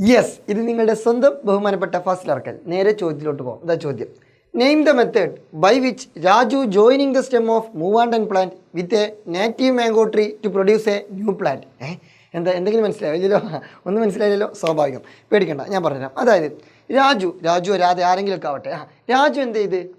Yes ഇത് നിങ്ങളുടെ സ്വന്തം ബഹുമാനപ്പെട്ട ഫസ്റ്റ് നേരെ ചോദ്യത്തിലോട്ട് പോകും ഇതാ ചോദ്യം. Name the method by which Raju joining the stem of Moovandan plant with a native mango tree to produce a new plant ഏ? എന്താ എന്തെങ്കിലും മനസ്സിലായില്ലല്ലോ? ഒന്നും മനസ്സിലായില്ലല്ലോ? സ്വാഭാവികം. പേടിക്കണ്ട ഞാൻ പറഞ്ഞുതരാം. അതായത് രാജു രാജു രാധ ആരെങ്കിലും ഒക്കെ ആവട്ടെ. രാജു എന്ത് ചെയ്ത്?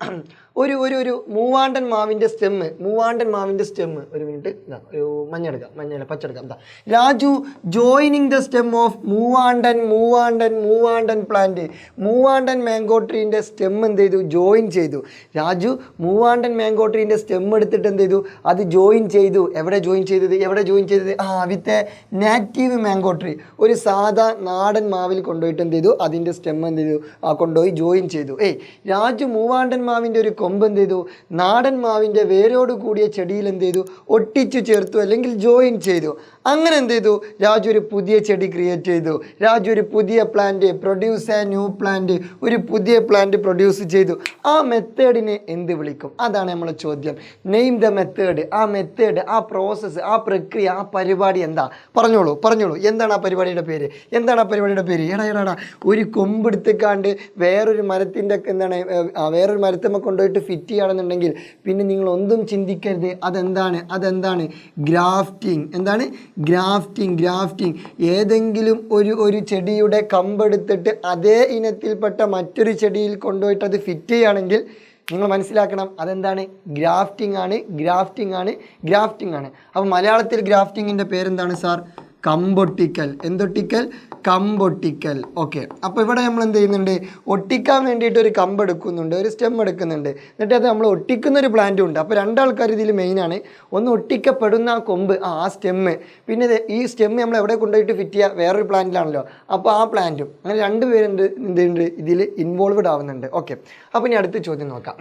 ഒരു ഒരു ഒരു മൂവാണ്ടൻ മാവിന്റെ സ്റ്റെമ്മ് മൂവാണ്ടൻ മാവിന്റെ സ്റ്റെമ്മ് ഒരു മിനിറ്റ് ഇതാ ഒരു മഞ്ഞ എടുക്കാം മഞ്ഞ പച്ച എടുക്കാം. ഇതാ Raju joining the stem of മൂവാണ്ടൻ മൂവാണ്ടൻ മൂവാണ്ടൻ പ്ലാന്റ് മൂവാണ്ടൻ മാംഗോ ട്രീന്റെ സ്റ്റെം എന്ത് ചെയ്തു? ജോയിൻ ചെയ്തു. രാജു മൂവാണ്ടൻ മാംഗോ ട്രീന്റെ സ്റ്റെം എടുത്തിട്ട് എന്ത് ചെയ്തു? അത് ജോയിൻ ചെയ്തു. എവിടെ ജോയിൻ ചെയ്തത്? എവിടെ ജോയിൻ ചെയ്തത്? ആ വിത്ത് നാറ്റീവ് മാംഗോ ട്രീ ഒരു സാധാ നാടൻ മാവിൽ കൊണ്ടുപോയിട്ട് എന്ത് ചെയ്തു? അതിന്റെ സ്റ്റെം എന്ത് ചെയ്തു? ആ കൊണ്ടുപോയി ജോയിൻ ചെയ്തു. ഏയ് രാജു മൂവാണ്ടൻ മാവിന്റെ ഒരു കൊമ്പ് എന്ത് ചെയ്തു? നാടൻ മാവിന്റെ വേരോട് കൂടിയ ചെടിയിൽ എന്ത് ചെയ്തു? ഒട്ടിച്ചു ചേർത്തു അല്ലെങ്കിൽ ജോയിൻ ചെയ്തു. അങ്ങനെ എന്ത് ചെയ്തു? രാജു ഒരു പുതിയ ചെടി ക്രിയേറ്റ് ചെയ്തു. രാജു ഒരു പുതിയ plant produce a new plant ഒരു പുതിയ പ്ലാന്റ് പ്രൊഡ്യൂസ് ചെയ്തു. ആ മെത്തേഡിനെ എന്ത് വിളിക്കും? അതാണ് നമ്മളെ ചോദ്യം. നെയിം ദ മെത്തേഡ് ആ മെത്തേഡ് ആ പ്രോസസ്സ് ആ പ്രക്രിയ ആ പരിപാടി എന്താ? പറഞ്ഞോളൂ പറഞ്ഞോളൂ. എന്താണ് ആ പരിപാടിയുടെ പേര്? എന്താണ് ആ പരിപാടിയുടെ പേര്? എടാ എടാ ഒരു കൊമ്പെടുത്തിക്കാണ്ട് വേറൊരു മരത്തിന്റെ എന്താണ് വേറൊരു മരത്തമ്മ കൊണ്ടുപോയിട്ട് ഫിറ്റ് ചെയ്യുകയാണെന്നുണ്ടെങ്കിൽ പിന്നെ നിങ്ങൾ ഒന്നും ചിന്തിക്കരുത്. അതെന്താണ്? അതെന്താണ്? ഗ്രാഫ്റ്റിംഗ്. എന്താണ്? Grafting grafting. ഏതെങ്കിലും ഒരു ഒരു ചെടിയുടെ കമ്പെടുത്തിട്ട് അതേ ഇനത്തിൽപ്പെട്ട മറ്റൊരു ചെടിയിൽ കൊണ്ടുപോയിട്ട് അത് ഫിറ്റ് ചെയ്യുകയാണെങ്കിൽ നിങ്ങൾ മനസ്സിലാക്കണം അതെന്താണ്? ഗ്രാഫ്റ്റിംഗ് ആണ് ഗ്രാഫ്റ്റിംഗ് ആണ് ഗ്രാഫ്റ്റിംഗ് ആണ്. അപ്പോൾ മലയാളത്തിൽ ഗ്രാഫ്റ്റിങ്ങിന്റെ പേരെന്താണ് സാർ? കമ്പൊട്ടിക്കൽ. എന്തൊട്ടിക്കൽ? കമ്പൊട്ടിക്കൽ. ഓക്കെ അപ്പോൾ ഇവിടെ നമ്മൾ എന്ത് ചെയ്യുന്നുണ്ട്? ഒട്ടിക്കാൻ വേണ്ടിയിട്ട് ഒരു കമ്പ് എടുക്കുന്നുണ്ട്. ഒരു സ്റ്റെം എടുക്കുന്നുണ്ട്. എന്നിട്ട് അത് നമ്മൾ ഒട്ടിക്കുന്ന ഒരു പ്ലാന്റും ഉണ്ട്. അപ്പോൾ രണ്ടാൾക്കാർ ഇതിൽ മെയിനാണ് ഒന്ന് ഒട്ടിക്കപ്പെടുന്ന ആ കൊമ്പ് ആ സ്റ്റെമ്മ് പിന്നെ ഈ സ്റ്റെമ്മ് നമ്മൾ എവിടെ കൊണ്ടുപോയിട്ട് ഫിറ്റ് ചെയ്യുക വേറൊരു പ്ലാന്റിലാണല്ലോ അപ്പോൾ ആ പ്ലാന്റും അങ്ങനെ രണ്ട് പേരുണ്ട് എന്തുണ്ട് ഇതിൽ ഇൻവോൾവഡ് ആവുന്നുണ്ട്. ഓക്കെ അപ്പോൾ ഇനി അടുത്ത ചോദ്യം നോക്കാം.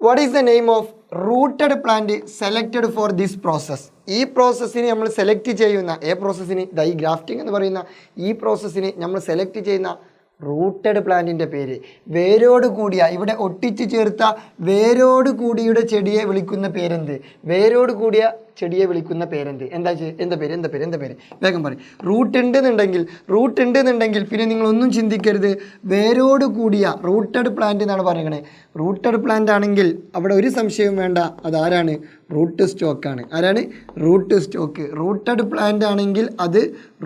What is the name of rooted plant selected for this process ഈ പ്രോസസ്സിന് നമ്മൾ സെലക്ട് ചെയ്യുന്ന ഏ പ്രോസസ്സിന് ദ ഗ്രാഫ്റ്റിംഗ് എന്ന് പറയുന്ന ഈ പ്രോസസ്സിന് നമ്മൾ സെലക്ട് ചെയ്യുന്ന റൂട്ടഡ് പ്ലാന്റിന്റെ പേര്. വേരോട് കൂടിയ ഇവിടെ ഒട്ടിച്ചു ചേർത്ത വേരോട് കൂടിയുടെ ചെടിയെ വിളിക്കുന്ന പേരെന്ത്? വേരോട് കൂടിയ ചെടിയെ വിളിക്കുന്ന പേരെന്ത്? എന്താ എന്താ പേര്? എന്താ പേര്? എന്താ പേര്? വേഗം പറയും. റൂട്ട് ഉണ്ടെന്നുണ്ടെങ്കിൽ റൂട്ട് ഉണ്ടെന്നുണ്ടെങ്കിൽ പിന്നെ നിങ്ങളൊന്നും ചിന്തിക്കരുത്. വേരോട് കൂടിയ റൂട്ടഡ് പ്ലാന്റ് എന്നാണ് പറയുന്നത് റൂട്ടഡ് പ്ലാന്റ് ആണെങ്കിൽ അവിടെ ഒരു സംശയവും വേണ്ട. അതാരാണ്? റൂട്ട് സ്റ്റോക്കാണ് ആരാണ്? റൂട്ട് സ്റ്റോക്ക് റൂട്ടഡ് പ്ലാന്റ് ആണെങ്കിൽ അത്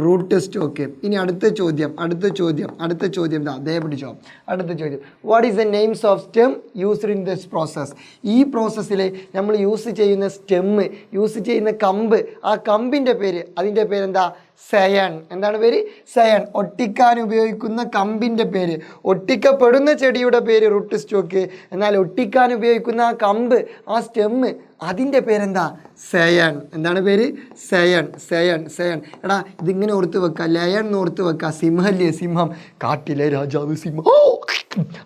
റൂട്ട് സ്റ്റോക്ക് ഇനി അടുത്ത ചോദ്യം അടുത്ത ചോദ്യം അടുത്ത ചോദ്യം ദാ അതേ പിടിച്ചോ അടുത്ത ചോദ്യം. What is the names of stem used in this process ഈ പ്രോസസ്സിൽ നമ്മൾ യൂസ് ചെയ്യുന്ന സ്റ്റെമ്മ് യൂസ് ചെയ്യുന്ന കമ്പ് ആ കമ്പിന്റെ പേര് അതിന്റെ പേരെന്താ? സയൺ എന്താണ് പേര്? സയൺ ഒട്ടിക്കാൻ ഉപയോഗിക്കുന്ന കമ്പിന്റെ പേര്. ഒട്ടിക്കപ്പെടുന്ന ചെടിയുടെ പേര് റൂട്ട് സ്റ്റോക്ക് എന്നാൽ ഒട്ടിക്കാൻ ഉപയോഗിക്കുന്ന ആ കമ്പ് ആ സ്റ്റെമ്മ് അതിന്റെ പേരെന്താ? സയൺ എന്താണ് പേര്? സയൺ സയൺ സയൺ എടാ ഇതിങ്ങനെ ഓർത്ത് വെക്കുക ലയൺ എന്ന് ഓർത്ത് വെക്കുക സിംഹല്ലേ സിംഹം. കാട്ടിലെ രാജാവ് സിംഹം.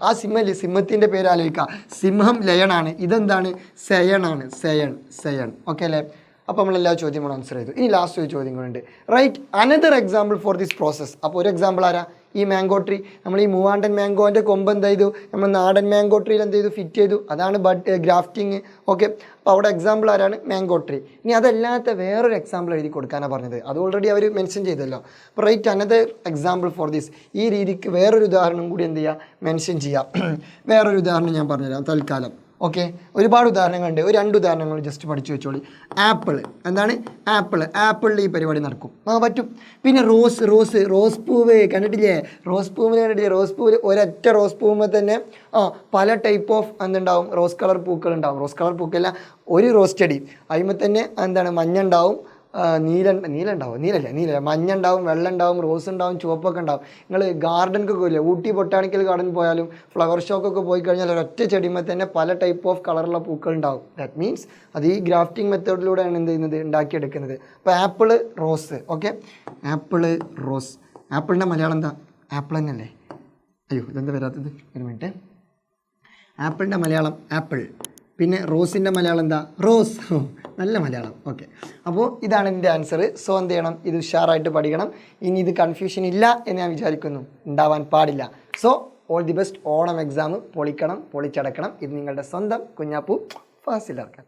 ആ സിംഹല്ലേ സിംഹത്തിന്റെ പേര് ആലോചിക്കുക സിംഹം ലയണാണ് ഇതെന്താണ്? സയണാണ് സയൺ സയൺ ഓക്കെ അല്ലേ? അപ്പോൾ നമ്മൾ എല്ലാ ചോദ്യങ്ങളും ആൻസർ ചെയ്തു. ഇനി ലാസ്റ്റ് ഒരു ചോദ്യം കൂടെ ഉണ്ട്. Write another example for this process അപ്പോൾ ഒരു എക്സാമ്പിൾ ആരാ? ഈ മാംഗോ ട്രീ നമ്മൾ ഈ മൂവാണ്ടൻ മാംഗോന്റെ കൊമ്പ് എന്ത് ചെയ്തു? നമ്മൾ നാടൻ മാംഗോ ട്രീയിൽ എന്ത് ചെയ്തു? ഫിറ്റ് ചെയ്തു. അതാണ് ബഡ് ഗ്രാഫ്റ്റിങ് ഓക്കെ അപ്പോൾ അവിടെ എക്സാമ്പിൾ ആരാണ്? മാംഗോ ട്രീ ഇനി അതല്ലാത്ത വേറൊരു എക്സാമ്പിൾ എഴുതി കൊടുക്കാനാണ് പറഞ്ഞത്. അത് ഓൾറെഡി അവർ മെൻഷൻ ചെയ്തല്ലോ. അപ്പോൾ write another example for this ഈ രീതിക്ക് വേറൊരു ഉദാഹരണം കൂടി എന്ത് ചെയ്യുക മെൻഷൻ ചെയ്യുക വേറൊരു ഉദാഹരണം ഞാൻ പറഞ്ഞുതരാം. തൽക്കാലം. ഓക്കെ ഒരുപാട് ഉദാഹരണങ്ങളുണ്ട്. ഒരു രണ്ട് ഉദാഹരണങ്ങൾ ജസ്റ്റ് പഠിച്ചു വെച്ചോളി. ആപ്പിൾ എന്താണ്? ആപ്പിൾ ആപ്പിളിൽ ഈ പരിപാടി നടക്കും. ആ പറ്റും. പിന്നെ റോസ് റോസ് റോസ് പൂവ്. കണ്ടിട്ടില്ലേ? റോസ് പൂവിന് കണ്ടിട്ടില്ലേ? റോസ് പൂവിൽ ഒരൊറ്റ റോസ് പൂവുമ്പോൾ തന്നെ ആ പല ടൈപ്പ് ഓഫ് എന്തുണ്ടാവും? റോസ് കളർ പൂക്കൾ ഉണ്ടാവും. റോസ് കളർ പൂക്കളല്ല ഒരു റോസ് ചെടി അതിമ്മ തന്നെ എന്താണ്? മഞ്ഞ ഉണ്ടാവും. നീല നീല ഉണ്ടാവും നീലല്ല നീല മഞ്ഞ ഉണ്ടാവും വെള്ളം ഉണ്ടാവും റോസ് ഉണ്ടാവും ചുവപ്പൊക്കെ ഉണ്ടാവും. നിങ്ങൾ ഗാർഡനൊക്കെ പോയില്ലേ? ഊട്ടി ബൊട്ടാണിക്കൽ ഗാർഡൻ പോയാലും ഫ്ലവർ ഷോക്കൊക്കെ പോയി കഴിഞ്ഞാൽ ഒരൊറ്റ ചെടിമേ തന്നെ പല ടൈപ്പ് ഓഫ് കളറുള്ള പൂക്കൾ ഉണ്ടാവും ദാറ്റ് മീൻസ് അത് ഈ ഗ്രാഫ്റ്റിംഗ് മെത്തേഡിലൂടെയാണ് എന്ത് ചെയ്യുന്നത്? ഉണ്ടാക്കിയെടുക്കുന്നത്. അപ്പോൾ apple rose okay apple rose. ആപ്പിളിന്റെ മലയാളം എന്താ? ആപ്പിൾ തന്നെയല്ലേ? അയ്യോ ഇതെന്താ വരാത്തത്? ഒരു മിനിറ്റ് ആപ്പിളിന്റെ മലയാളം ആപ്പിൾ. പിന്നെ റോസിന്റെ മലയാളം എന്താ? റോസ്. നല്ല മലയാളം. ഓക്കെ അപ്പോൾ ഇതാണ് എന്റെ ആൻസർ സോ എന്ത് ചെയ്യണം? ഇത് ഉഷാറായിട്ട് പഠിക്കണം. ഇനി ഇത് കൺഫ്യൂഷൻ ഇല്ല എന്ന് ഞാൻ വിചാരിക്കുന്നു. ഉണ്ടാവാൻ പാടില്ല. So all the best Onam exam പൊളിക്കണം പൊളിച്ചടക്കണം. ഇത് നിങ്ങളുടെ സ്വന്തം കുഞ്ഞാപ്പു ഫാസിലാക്കാൻ